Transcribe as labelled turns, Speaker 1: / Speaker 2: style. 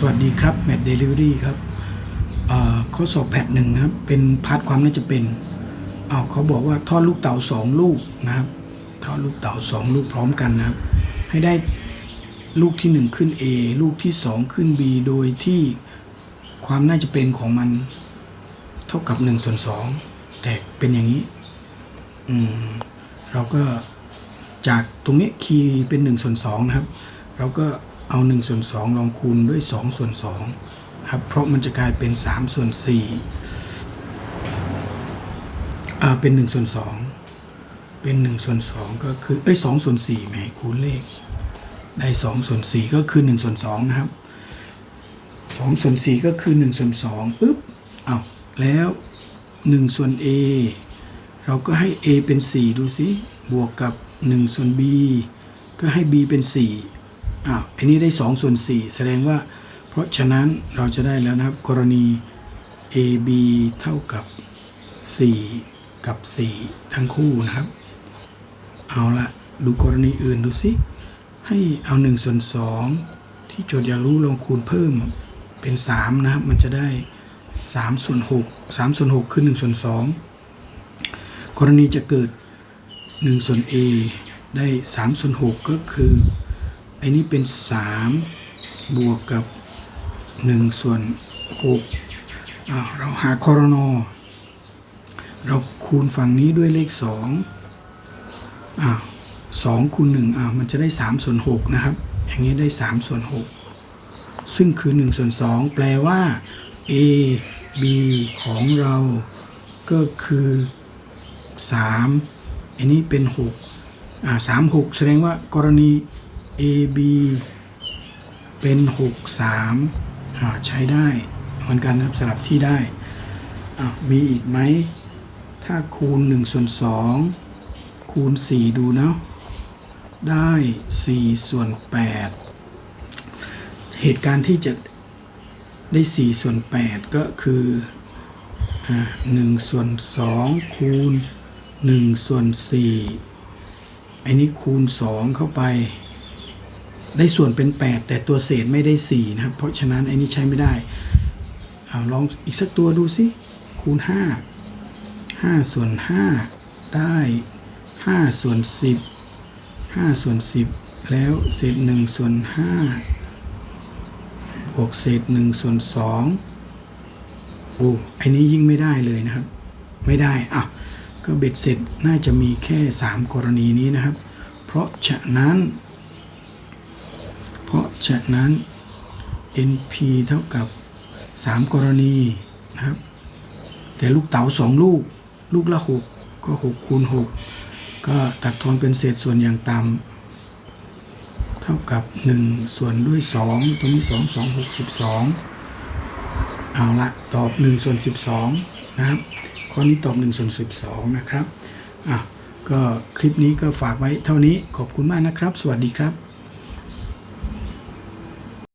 Speaker 1: สวัสดีครับแมทเดลิเวอรี่ครับเข้อสอบแพทหนึ่งนะครับ เป็นพาร์ทความน่าจะเป็นอ้าเขาบอกว่าทอดลูกเต๋าสองลูกนะครับทอดลูกเต๋าสองลูกพร้อมกันนะครับ ให้ได้ลูกที่หนึ่งขึ้น A ลูกที่สองขึ้น B โดยที่ความน่าจะเป็นของมันเท่ากับหนึ่งส่วนสองแต่เป็นอย่างนี้ อืม เราก็จากตรงนี้คีย์เป็น1ส่วน2นะครับ เราก็ เอา1ส่วน2ลองคูณด้วย2ส่วน2ครับเพราะมันจะกลายเป็น3ส่วน4อ่าเป็น1ส่วน2เป็น1ส่วน2ก็คือเอ้ย2ส่วน4แหมคูณเลขได้2ส่วน4ก็คือ1ส่วน2นะครับ2ส่วน4ก็คือ1ส่วน2ปุ๊บเอาแล้ว1ส่วน a เราก็ให้ a เป็น 4 ดูสิบวกกับ1ส่วน b ก็ให้ b เป็น 4 อ้าวอันนี้ได้2ส่วน4แสดงว่า เพราะฉะนั้นเราจะได้แล้วนะครับ กรณี a b เท่ากับ 4 กับ 4 ทั้งคู่นะครับ เอาละดูกรณีอื่นดูสิ ให้เอา1ส่วน2ที่โจทย์อยากรู้ลองคูณเพิ่มเป็น 3 นะครับ มันจะได้3ส่วน6 3ส่วน6คือ1ส่วน2กรณีจะเกิด1ส่วน a ได้3ส่วน6ก็คือ อ้นี้เป็น 3 บวกกับ 1 ส่วน6เราหาคอรนอเราคูณฝั่งนี้ด้วยเลข2อ่า2คูณ1อ่ามันจะได้ 3 ส่วน 6 นะครับ อย่างนี้ได้ 3 ส่วน 6 ซึ่งคือ 1 ส่วน 2 แปลว่า a b ของเราก็คือ 3 อันนี้เป็น 6 อ่า3 6 แสดงว่ากรณี a b เป็น 6 3อ่าใช้ได้เหมือนกันนะครับสลับที่ได้อ่ามีอีกไหม ถ้าคูณ1ส่วน2คูณ 4 ดูเนาะได้4ส่วน8เหตุการณ์ที่จะได้4ส่วน8ก็คืออ่า1ส่วน2คูณ1ส่วน4อันนี้คูณ 2 เข้าไป ได้ส่วนเป็น 8 แต่ตัวเศษไม่ได้4นะครับ เพราะฉะนั้นไอันนี้ใช้ไม่ได้อลองอีกสักตัวดูสิคูณ 5 5 ส่วน 5 ได้ 5 ส่วน 10 5 ส่วน 10 แล้วเศษ 1 ส่วน 5 บวกเศษ 1 ส่วน2โอ้ไอันนี้ยิ่งไม่ได้เลยนะครับ ไม่ได้อะก็เบ็ดเสร็จน่าจะมีแค่ 3 กรณีนี้นะครับ เพราะฉะนั้น เพราะฉะนั้น NP เท่ากับ 3 กรณีนะครับ แต่ลูกเต๋าสองลูก ลูกละ 6 ก็6คูณ6ก็ตัดทอนเป็นเศษส่วนอย่างต่ำเท่ากับ 1 ส่วนด้วย 2 ตรงนี้ 2 2 6 12 เอาละตอบ 1 ส่วน 12 นะครับ ข้อนี้ตอบ 1 ส่วน 12 นะครับอะก็คลิปนี้ก็ฝากไว้เท่านี้ขอบคุณมากนะครับ สวัสดีครับ